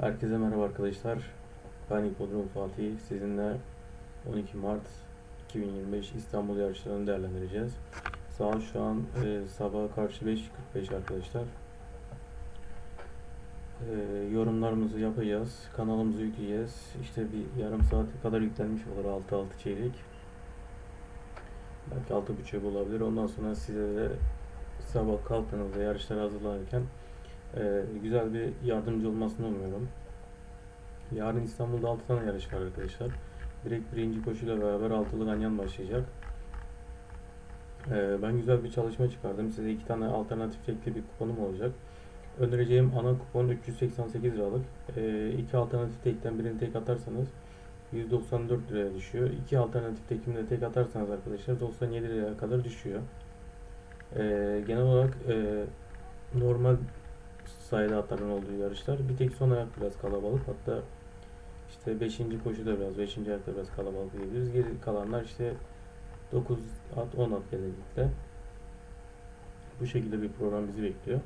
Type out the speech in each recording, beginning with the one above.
Herkese merhaba arkadaşlar. Ben İpodrom Fatih. Sizinle 12 Mart 2025 İstanbul yarışlarını değerlendireceğiz. Saat şu an e, sabah karşı 5.45 arkadaşlar. E, yorumlarımızı yapacağız. Kanalımızı yükleyeceğiz. İşte bir yarım saate kadar yüklenmiş olur 6-6 çeyrek. Belki 6.30 olabilir. Ondan sonra size de sabah kalktığınızda yarışlara hazırlanırken e, güzel bir yardımcı olmasını umuyorum. Yarın İstanbul'da 6 tane yarış var arkadaşlar. Direkt birinci koşuyla beraber altılı ganyan başlayacak. E, ben güzel bir çalışma çıkardım. Size iki tane alternatif tekli bir kuponum olacak. Önereceğim ana kupon 388 liralık. E, iki alternatif tekten birini tek atarsanız 194 liraya düşüyor. İki alternatif tekini de tek atarsanız arkadaşlar 97 liraya kadar düşüyor. E, genel olarak e, normal sayıda atların olduğu yarışlar. Bir tek son ayak biraz kalabalık. Hatta işte 5. koşuda biraz, 5. ayakta biraz kalabalık diyebiliriz. Geri kalanlar işte 9 at, 10 at genellikle. Bu şekilde bir program bizi bekliyor.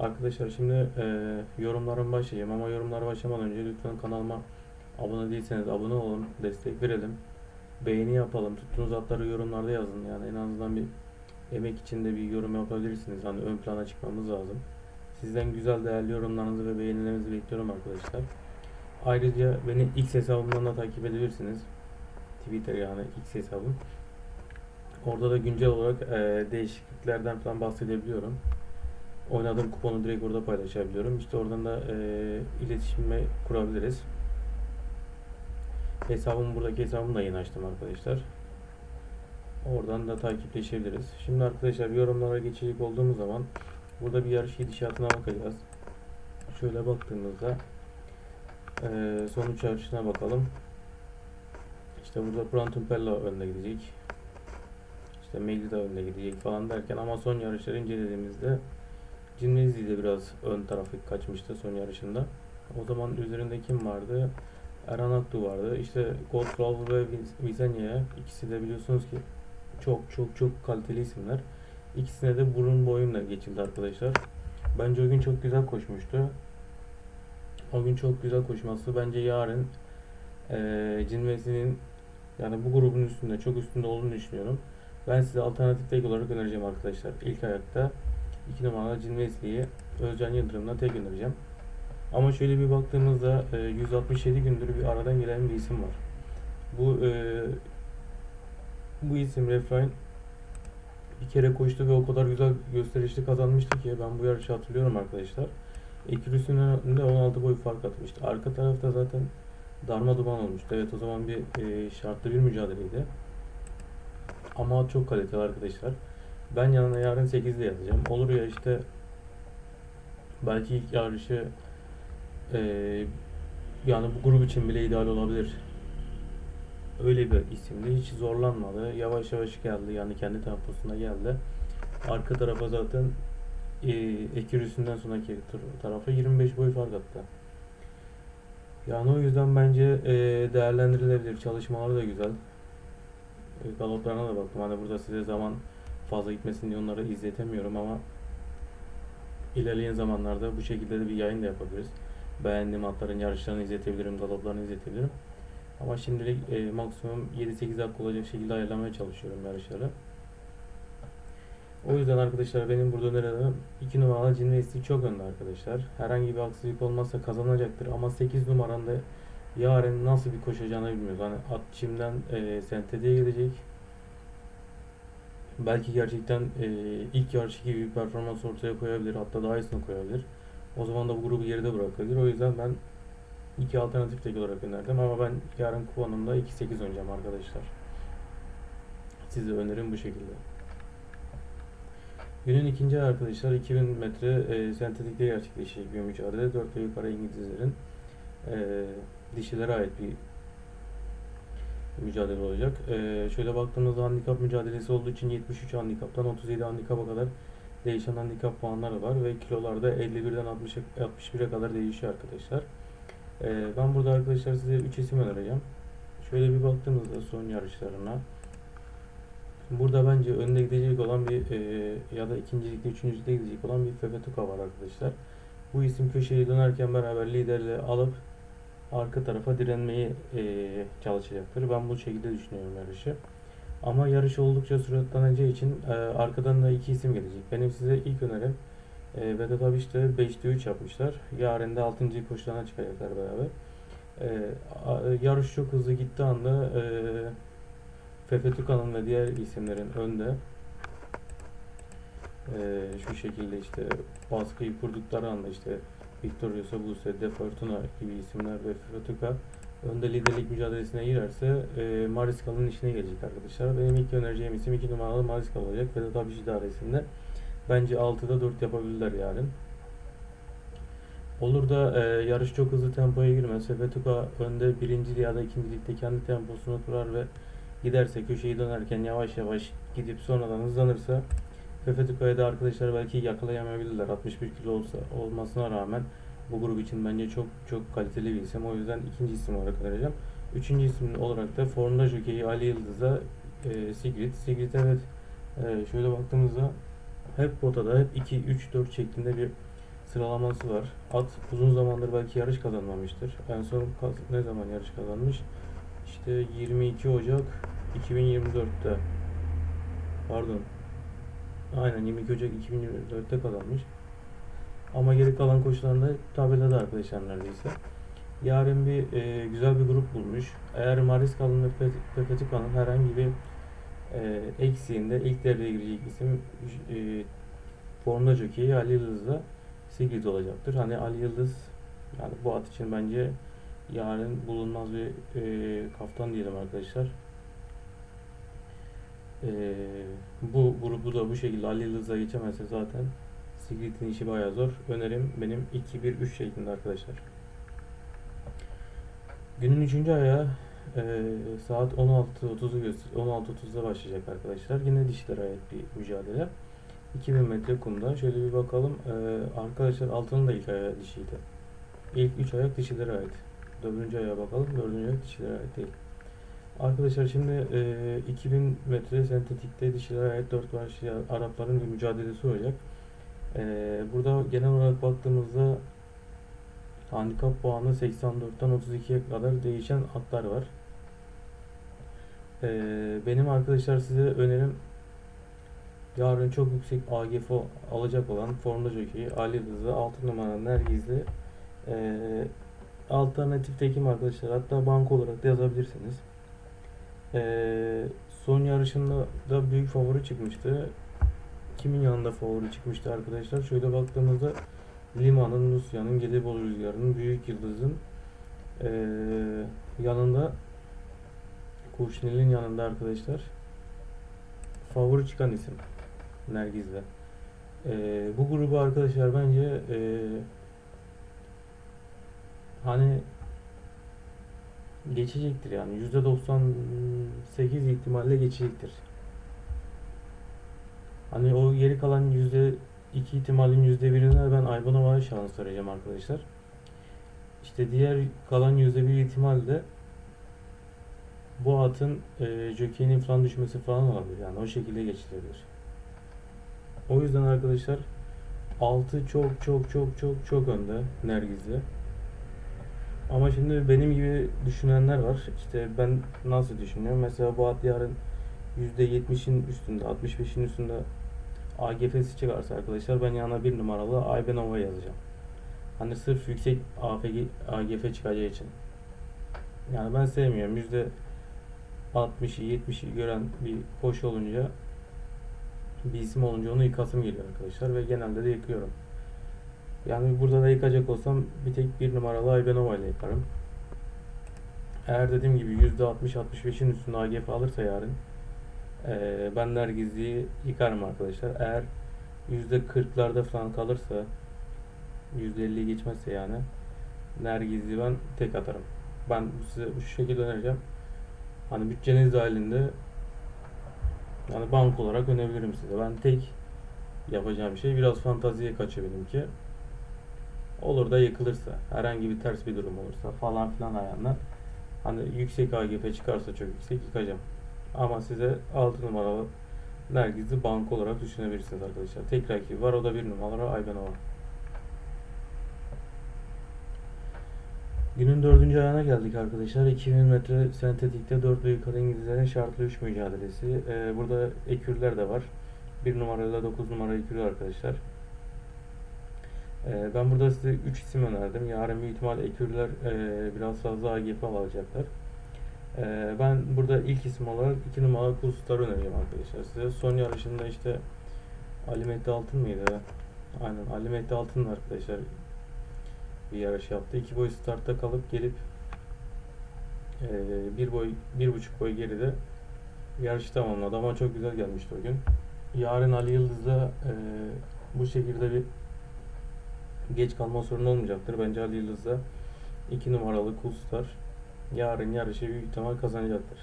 Arkadaşlar şimdi e, yorumlarıma başlayayım ama yorumlara başlamadan önce lütfen kanalıma abone değilseniz abone olun, destek verelim. Beğeni yapalım. Tuttuğunuz atları yorumlarda yazın. Yani en azından bir emek içinde bir yorum yapabilirsiniz. Hani ön plana çıkmamız lazım. Sizden güzel değerli yorumlarınızı ve beğenilerinizi bekliyorum arkadaşlar. Ayrıca beni X hesabımdan da takip edebilirsiniz. Twitter yani X hesabım. Orada da güncel olarak e, değişikliklerden falan bahsedebiliyorum. Oynadığım kuponu direkt orada paylaşabiliyorum. İşte oradan da e, iletişime kurabiliriz. Hesabımı buradaki hesabımı da yeni açtım arkadaşlar. Oradan da takipleşebiliriz. Şimdi arkadaşlar yorumlara geçecek olduğumuz zaman Burada bir yarış gidişatına bakacağız. Şöyle baktığımızda e, sonuç yarışına bakalım. İşte burada Prantumpella önde gidecek. İşte Megli de önde gidecek falan derken ama son yarışları incelediğimizde Cinvezi de biraz ön tarafı kaçmıştı son yarışında. O zaman üzerinde kim vardı? Erhan Aktu vardı. İşte Godflow ve Vizenya ikisi de biliyorsunuz ki çok çok çok kaliteli isimler. İkisine de burun boyumla geçildi arkadaşlar. Bence o gün çok güzel koşmuştu. O gün çok güzel koşması bence yarın e, Cinvesi'nin yani bu grubun üstünde çok üstünde olduğunu düşünüyorum. Ben size alternatif tek olarak önereceğim arkadaşlar. İlk ayakta 2 numaralı Cinvesi'yi Özcan Yıldırım'la tek önereceğim. Ama şöyle bir baktığımızda e, 167 gündür bir aradan gelen bir isim var. Bu e, bu isim Refrain bir kere koştu ve o kadar güzel gösterişli kazanmıştı ki ben bu yarışı hatırlıyorum arkadaşlar. Ekürüsünün önünde 16 boy fark atmıştı. Arka tarafta zaten darma duman olmuştu. Evet o zaman bir e, şartlı bir mücadeleydi. Ama çok kaliteli arkadaşlar. Ben yanına yarın 8'de yazacağım. Olur ya işte belki ilk yarışı e, yani bu grup için bile ideal olabilir öyle bir isimdi. Hiç zorlanmadı. Yavaş yavaş geldi. Yani kendi temposuna geldi. Arka tarafa zaten e, Ekürüsünden sonraki tarafa 25 boy fark attı. Yani o yüzden bence e, değerlendirilebilir. Çalışmaları da güzel. E, galoplarına da baktım. Hani burada size zaman fazla gitmesin diye onları izletemiyorum ama ilerleyen zamanlarda bu şekilde de bir yayın da yapabiliriz. Beğendiğim atların yarışlarını izletebilirim, galoplarını izletebilirim. Ama şimdilik e, maksimum 7-8 dakika olacak şekilde ayarlamaya çalışıyorum yarışları. O yüzden arkadaşlar benim burada önerilerim 2 numaralı Cinvesti çok önde arkadaşlar. Herhangi bir aksilik olmazsa kazanacaktır ama 8 numaranda yarın nasıl bir koşacağını bilmiyoruz. Hani at çimden e, sentediye gidecek. Belki gerçekten e, ilk yarış gibi bir performans ortaya koyabilir. Hatta daha iyisini koyabilir. O zaman da bu grubu geride bırakabilir. O yüzden ben iki alternatif tek olarak önerdim ama ben yarın kuponumda 2.8 oynayacağım arkadaşlar. Size önerim bu şekilde. Günün ikinci arkadaşlar 2000 metre e, sentetikte gerçekleşecek bir mücadele. 4 ve yukarı İngilizlerin e, dişilere ait bir mücadele olacak. E, şöyle baktığımızda handikap mücadelesi olduğu için 73 handikaptan 37 handikapa kadar değişen handikap puanları var ve kilolarda 51'den 60 61'e kadar değişiyor arkadaşlar. Ee, ben burada arkadaşlar size 3 isim önereceğim. Şöyle bir baktığımızda son yarışlarına burada bence önde gidecek olan bir e, ya da ikincilikte, üçüncülükte gidecek olan bir Fefe var arkadaşlar. Bu isim köşeyi dönerken beraber liderliği alıp arka tarafa direnmeyi eee, çalışacaktır. Ben bu şekilde düşünüyorum yarışı. Ama yarış oldukça süratlanacağı için eee, arkadan da iki isim gelecek. Benim size ilk önerim e, Vedat abi işte 5'te 3 yapmışlar. Yarın da 6. koşularına çıkacaklar beraber. E, yarış çok hızlı gittiği anda e, Fefe Tukan'ın ve diğer isimlerin önde e, şu şekilde işte baskıyı kurdukları anda işte Victor Buse, De Fortuna gibi isimler ve Fefe Tuka önde liderlik mücadelesine girerse e, Mariscal'ın işine gelecek arkadaşlar. Benim ilk önereceğim isim 2 numaralı Mariscal olacak. Vedat abi idaresinde. Bence 6'da 4 yapabilirler yarın. Olur da e, yarış çok hızlı tempoya girmez. Fefe Tuka önde birinci ya da ikincilikte kendi temposunu kurar ve giderse köşeyi dönerken yavaş yavaş gidip sonradan hızlanırsa Fefe Tuka'yı da arkadaşlar belki yakalayamayabilirler. 61 kilo olsa olmasına rağmen bu grup için bence çok çok kaliteli bir isim. O yüzden ikinci isim olarak önereceğim. Üçüncü isim olarak da Formula Jockey Ali Yıldız'a e, Sigrid. Sigrid evet e, şöyle baktığımızda hep potada hep 2 3 4 şeklinde bir sıralaması var. At uzun zamandır belki yarış kazanmamıştır. En son ne zaman yarış kazanmış? İşte 22 Ocak 2024'te. Pardon. Aynen 22 Ocak 2024'te kazanmış. Ama geri kalan koşularında tabelada arkadaşlar neredeyse. Yarın bir e, güzel bir grup bulmuş. Eğer Mariscal'ın ve Pe- Pepe Tukan'ın herhangi bir e, eksiğinde ilk devreye girecek isim e, Formula Jockey Ali Yıldız'la Sigrid olacaktır. Hani Ali Yıldız yani bu at için bence yarın bulunmaz bir e, kaftan diyelim arkadaşlar. E, bu grubu da bu şekilde Ali Yıldız'a geçemezse zaten Sigrid'in işi bayağı zor. Önerim benim 2-1-3 şeklinde arkadaşlar. Günün 3. ayağı e, saat 16.30'u göster 16.30'da başlayacak arkadaşlar. Yine dişlere ait bir mücadele. 2000 metre kumda. Şöyle bir bakalım. Ee, arkadaşlar altının da ilk ayağı dişiydi. İlk 3 ayak dişilere ait. Dördüncü ayağa bakalım. Dördüncü ayak dişilere ait değil. Arkadaşlar şimdi e, 2000 metre sentetikte dişilere ait 4 başlı Arapların bir mücadelesi olacak. E, burada genel olarak baktığımızda handikap puanı 84'ten 32'ye kadar değişen atlar var. E, benim arkadaşlar size önerim Yarın çok yüksek AGF alacak olan Formula Jockey Ali Rıza 6 numara Nergizli e, alternatif tekim arkadaşlar hatta banko olarak da yazabilirsiniz. E, son yarışında da büyük favori çıkmıştı. Kimin yanında favori çıkmıştı arkadaşlar? Şöyle baktığımızda Lima'nın, Nusya'nın, Gelibolu Rüzgarı'nın, Büyük Yıldız'ın e, yanında Kurşinel'in yanında arkadaşlar favori çıkan isim. Nergiz'de. Ee, bu grubu arkadaşlar bence ee, hani geçecektir yani %98 ihtimalle geçecektir. Hani o geri kalan yüzde iki ihtimalin yüzde birine ben Aybanova'ya şans vereceğim arkadaşlar. İşte diğer kalan yüzde bir ihtimalle bu atın e, jockey'inin falan düşmesi falan olabilir. Yani o şekilde geçilebilir. O yüzden arkadaşlar 6 çok çok çok çok çok önde Nergiz'de. Ama şimdi benim gibi düşünenler var. İşte ben nasıl düşünüyorum? Mesela bu at yarın %70'in üstünde, 65'in üstünde AGF'si çıkarsa arkadaşlar ben yanına bir numaralı Aybenova yazacağım. Hani sırf yüksek AFG, AGF çıkacağı için. Yani ben sevmiyorum. Yüzde 60'ı 70'i gören bir koşu olunca bir isim olunca onu yıkasım geliyor arkadaşlar ve genelde de yıkıyorum. Yani burada da yıkacak olsam bir tek bir numaralı Aybenova ile yıkarım. Eğer dediğim gibi %60-65'in üstünde AGF alırsa yarın eee ben Nergizli'yi yıkarım arkadaşlar. Eğer %40'larda falan kalırsa %50'yi geçmezse yani Nergizli ben tek atarım. Ben size bu şekilde önereceğim. Hani bütçeniz dahilinde yani bank olarak önebilirim size. Ben tek yapacağım şey biraz fantaziye kaçıyor benimki. Olur da yıkılırsa, herhangi bir ters bir durum olursa falan filan ayağından hani yüksek AGF çıkarsa çok yüksek yıkacağım. Ama size 6 numaralı Nergiz'i bank olarak düşünebilirsiniz arkadaşlar. Tek rakibi var o da bir numaralı Aybenova. Günün dördüncü ayağına geldik arkadaşlar. 2000 metre sentetikte 4 ve yukarı İngilizlerin şartlı 3 mücadelesi. Ee, burada ekürler de var. 1 numarayla 9 numara ekürü arkadaşlar. Ee, ben burada size 3 isim önerdim. Yarın büyük ihtimal ekürler e, biraz fazla AGF alacaklar. Ee, ben burada ilk isim olarak 2 numara Kurslar öneriyorum arkadaşlar size. Son yarışında işte Ali Mehdi Altın mıydı? Aynen Ali Mehdi Altın arkadaşlar bir yarış yaptı. İki boy startta kalıp gelip e, bir boy, bir buçuk boy geride yarışı tamamladı ama çok güzel gelmişti o gün. Yarın Ali Yıldız'da e, bu şekilde bir geç kalma sorunu olmayacaktır. Bence Ali Yıldız'da iki numaralı Cool Star yarın yarışı büyük ihtimal kazanacaktır.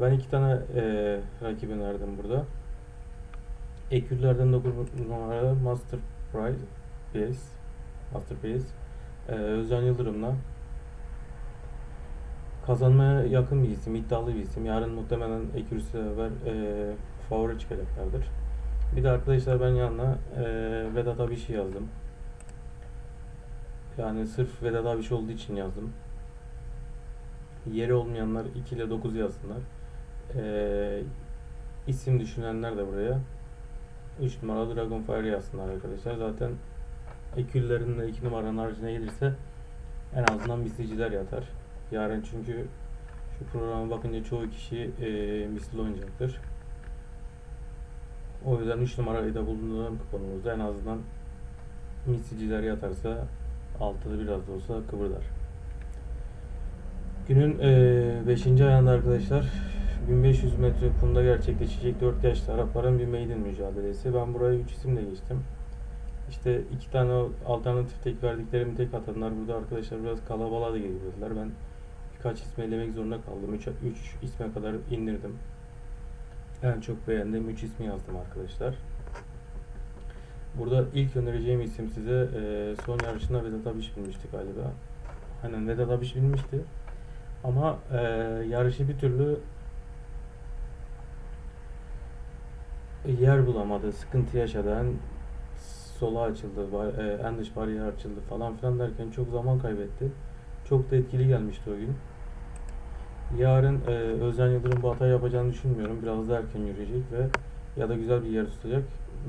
Ben iki tane e, rakip önerdim burada. Ekürlerden 9 numaralı Master Prize Pace Master Pace ee, Özcan Yıldırım'la kazanmaya yakın bir isim, iddialı bir isim. Yarın muhtemelen Ekürüs'le beraber e, favori çıkacaklardır. Bir de arkadaşlar ben yanına e, Vedat Abiş'i yazdım. Yani sırf Vedat Abiş olduğu için yazdım. Yeri olmayanlar 2 ile 9 yazsınlar. E, isim düşünenler de buraya 3 numaralı Dragonfire yazsınlar arkadaşlar. Zaten eküllerin de 2 numaranın haricine gelirse en azından misliciler yatar. Yarın çünkü şu programa bakınca çoğu kişi e, misli oynayacaktır. O yüzden 3 numarayı da bulunduğum kuponumuzda en azından misliciler yatarsa altıda biraz da olsa kıvırlar. Günün 5. E, ayağında arkadaşlar 1500 metre kumda gerçekleşecek 4 yaşlı Arapların bir maiden mücadelesi. Ben buraya 3 isimle geçtim. İşte iki tane alternatif tek verdiklerimi tek atanlar burada arkadaşlar biraz kalabalığa da geliyorlar. Ben birkaç ismi elemek zorunda kaldım. 3 3 isme kadar indirdim. En çok beğendiğim 3 ismi yazdım arkadaşlar. Burada ilk önereceğim isim size e, son yarışında Vedat Abiş bilmişti galiba. Aynen Vedat Abiş bilmişti. Ama e, yarışı bir türlü yer bulamadı, sıkıntı yaşadı. Yani sola açıldı, en dış bariyer açıldı falan filan derken çok zaman kaybetti. Çok da etkili gelmişti o gün. Yarın e, Özcan Yıldırım bu hata yapacağını düşünmüyorum. Biraz da erken yürüyecek ve ya da güzel bir yer tutacak.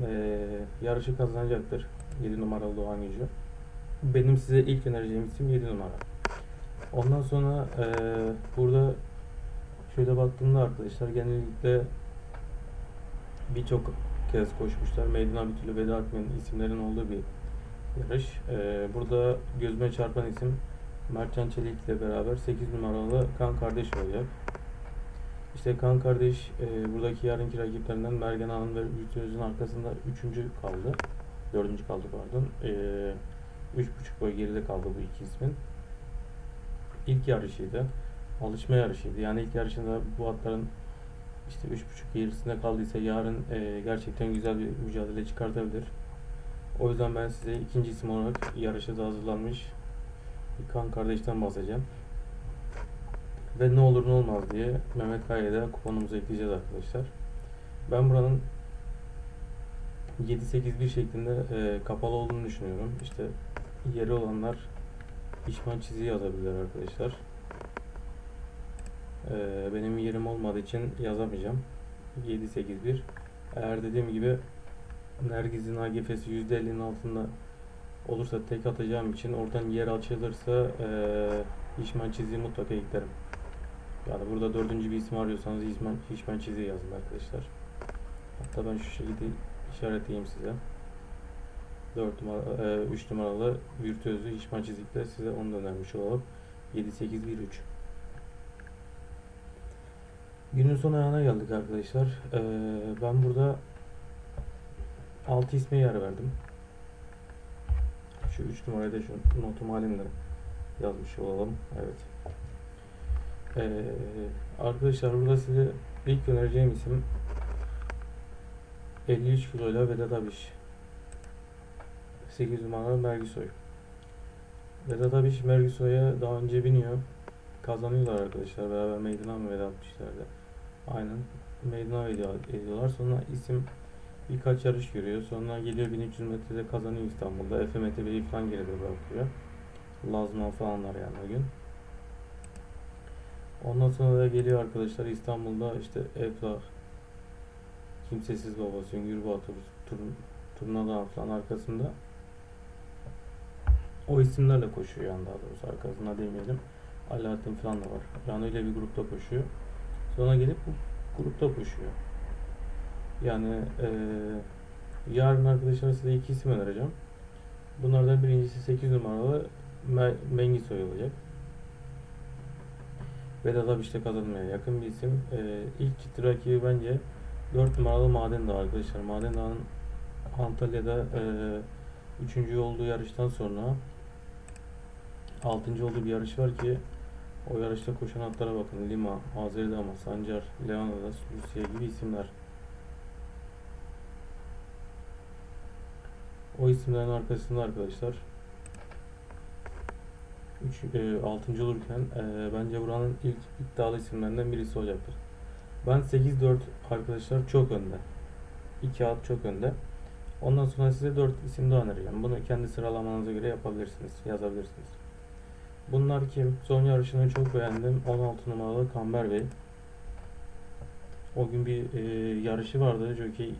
E, yarışı kazanacaktır. 7 numaralı Doğan Gücü. Benim size ilk önereceğim isim 7 numara. Ondan sonra e, burada şöyle baktığımda arkadaşlar genellikle birçok kez koşmuşlar. Meydan bir veda etmeyen isimlerin olduğu bir yarış. Ee, burada gözüme çarpan isim Mertcan Çelik ile beraber 8 numaralı kan kardeş olacak. İşte kan kardeş e, buradaki yarınki rakiplerinden Mergen Hanım ve Rütüöz'ün arkasında 3. kaldı. 4. kaldı pardon. E, 3.5 boy geride kaldı bu iki ismin. İlk yarışıydı. Alışma yarışıydı. Yani ilk yarışında bu atların işte 3.5 gerisinde kaldıysa yarın e, gerçekten güzel bir mücadele çıkartabilir. O yüzden ben size ikinci isim olarak yarışa da hazırlanmış bir kan kardeşten bahsedeceğim. Ve ne olur ne olmaz diye Mehmet Kaya'da kuponumuza ekleyeceğiz arkadaşlar. Ben buranın 7-8-1 şeklinde e, kapalı olduğunu düşünüyorum. İşte yeri olanlar pişman çizi yazabilirler arkadaşlar. Ee, benim yerim olmadığı için yazamayacağım. 781. Eğer dediğim gibi Nergiz'in AGF'si %50'nin altında olursa tek atacağım için oradan yer açılırsa e, Hişman çiziyi mutlaka eklerim. Yani burada dördüncü bir isim arıyorsanız Hişman, Hişman çiziyi yazın arkadaşlar. Hatta ben şu şekilde işaretleyeyim size. 4 numara, e, 3 numaralı virtüözlü Hişman çizikle size onu da önermiş olalım. 7 8 1 3 Günün son ayağına geldik arkadaşlar. Ee, ben burada 6 isme yer verdim. Şu 3 numarayı da şu notum halinde yazmış olalım. Evet. Ee, arkadaşlar burada size ilk önereceğim isim 53 kiloyla Vedat Abiş. 8 numaralı Mergisoy. Vedat Abiş Mergisoy'a daha önce biniyor. Kazanıyorlar arkadaşlar. Beraber meydana mı atmışlardı. Aynen. Meydana ediyorlar. Sonra isim birkaç yarış görüyor. Sonra geliyor 1300 metrede kazanıyor İstanbul'da. Mete Bey'i falan geride bırakıyor. Lazman falanlar yani o gün. Ondan sonra da geliyor arkadaşlar İstanbul'da işte Efrah, Kimsesiz Baba, Süngür Batur, Tur, Turnadan falan arkasında o isimlerle koşuyor yani daha doğrusu arkasında demeyelim. Alaaddin falan da var. Yani öyle bir grupta koşuyor. Sonra gelip grupta koşuyor. Yani eee, yarın arkadaşlar size iki isim önereceğim. Bunlardan birincisi 8 numaralı Me- Mengisoy olacak. Vedat Abiş'te kazanmaya yakın bir isim. Eee ilk ciddi rakibi bence 4 numaralı Maden Dağı arkadaşlar. Maden Dağı'nın Antalya'da eee üçüncü olduğu yarıştan sonra altıncı olduğu bir yarış var ki o yarışta koşan atlara bakın. Lima, Azeri Dama, Sancar, Leonidas, Lucia gibi isimler. O isimlerin arkasında arkadaşlar 3 e, 6. olurken e, bence buranın ilk iddialı isimlerinden birisi olacaktır. Ben 8-4 arkadaşlar çok önde. 2 at çok önde. Ondan sonra size 4 isim daha önereceğim. Bunu kendi sıralamanıza göre yapabilirsiniz, yazabilirsiniz. Bunlar kim? Son yarışını çok beğendim. 16 numaralı Kamber Bey. O gün bir e, yarışı vardı. Jockey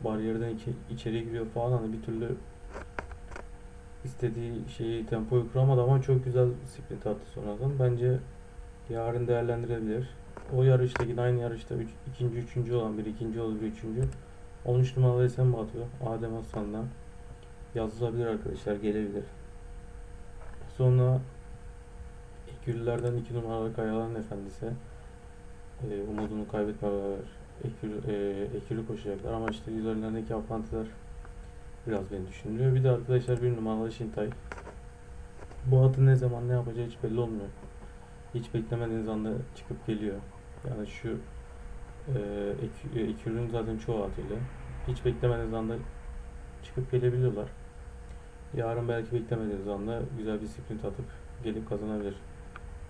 bariyerden içi, içeri giriyor falan hani bir türlü istediği şeyi tempoyu kuramadı ama çok güzel sprint attı sonradan. Bence yarın değerlendirebilir. O yarışta yine aynı yarışta üç, ikinci, üçüncü olan bir ikinci olur bir üçüncü. 13 numaralı Esen Batu, Adem Aslan'dan yazılabilir arkadaşlar gelebilir. Sonra Ekürlülerden 2 numaralı Kayalan Efendisi e, umudunu kaybetme beraber Ekür, e, Ekürlü koşacaklar ama işte üzerlerindeki aprantiler biraz beni düşündürüyor. Bir de arkadaşlar bir numaralı Şintay. Bu atın ne zaman ne yapacağı hiç belli olmuyor. Hiç beklemediğiniz anda çıkıp geliyor. Yani şu e, Ek- e, zaten çoğu atıyla hiç beklemediğiniz anda çıkıp gelebiliyorlar. Yarın belki beklemediğiniz anda güzel bir sprint atıp gelip kazanabilir.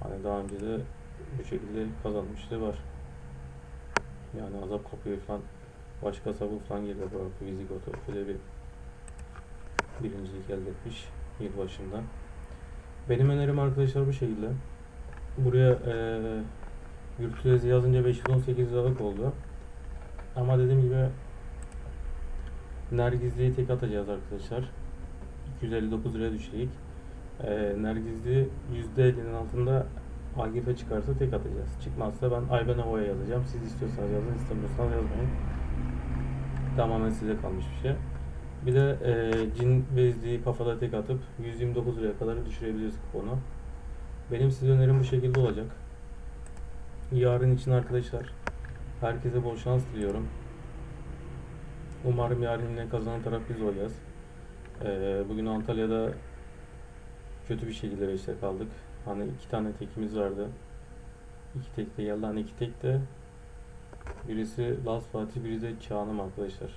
Hani daha önce de bu şekilde kazanmışlığı var. Yani azap kapıyor falan. Başka sabır falan girdi bu arada Visigoto. Öyle bir birincilik elde etmiş yıl başında. Benim önerim arkadaşlar bu şekilde. Buraya eee Virtuezi yazınca 518 liralık oldu. Ama dediğim gibi Nergizli'yi tek atacağız arkadaşlar. 259 liraya düşecek. Ee, Nergizli %50'nin altında AGF çıkarsa tek atacağız. Çıkmazsa ben Ayben Hava'ya yazacağım. Siz istiyorsanız yazın, istemiyorsanız yazmayın. Tamamen size kalmış bir şey. Bir de e, cin vezliği kafada tek atıp 129 liraya kadar düşürebiliriz kuponu. Benim size önerim bu şekilde olacak. Yarın için arkadaşlar herkese bol şans diliyorum. Umarım yarın yine kazanan taraf biz olacağız. Ee, bugün Antalya'da kötü bir şekilde beşte kaldık. Hani iki tane tekimiz vardı. İki tek de geldi. Hani iki tek de birisi Las Fatih, biri de Çağan'ım arkadaşlar.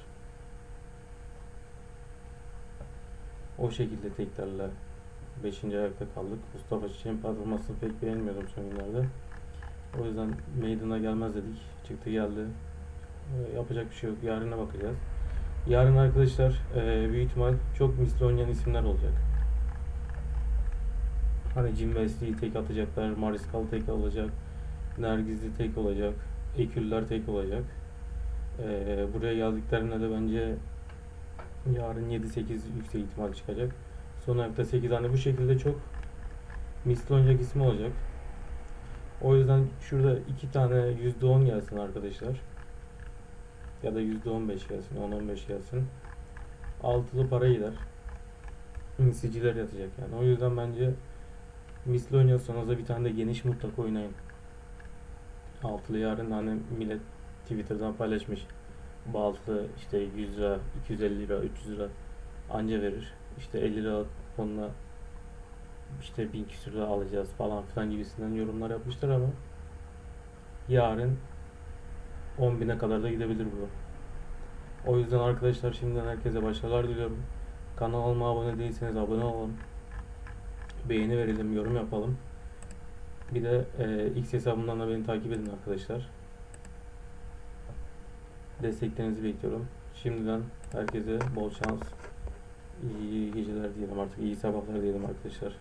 O şekilde teklerle 5. ayakta kaldık. Mustafa Çiçek'in performansını pek beğenmiyordum son günlerde. O yüzden meydana gelmez dedik. Çıktı geldi. Ee, yapacak bir şey yok. Yarına bakacağız. Yarın arkadaşlar e, büyük ihtimal çok misli oynayan isimler olacak. Hani Jim Wesley'i tek atacaklar. Mariskal tek olacak. Nergizli tek olacak. Eküller tek olacak. Ee, buraya geldiklerinde de bence yarın 7-8 yüksek ihtimal çıkacak. Son ayakta 8 tane bu şekilde çok misli oynayacak isim olacak. O yüzden şurada iki tane %10 gelsin arkadaşlar. Ya da %15 gelsin, 10-15 gelsin. Altılı para gider. Misiciler yatacak yani. O yüzden bence misli oynuyorsanız da bir tane de geniş mutlaka oynayın. Altılı yarın hani millet Twitter'dan paylaşmış. Bu altılı işte 100 lira, 250 lira, 300 lira anca verir. İşte 50 lira onunla işte 1000 küsür lira alacağız falan filan gibisinden yorumlar yapmışlar ama yarın 10 bine kadar da gidebilir bu. O yüzden arkadaşlar şimdiden herkese başarılar diliyorum. Kanalıma abone değilseniz abone olun. Beğeni verelim, yorum yapalım. Bir de e, X hesabımdan da beni takip edin arkadaşlar. Desteklerinizi bekliyorum. Şimdiden herkese bol şans, iyi geceler diyelim artık, iyi sabahlar diyelim arkadaşlar.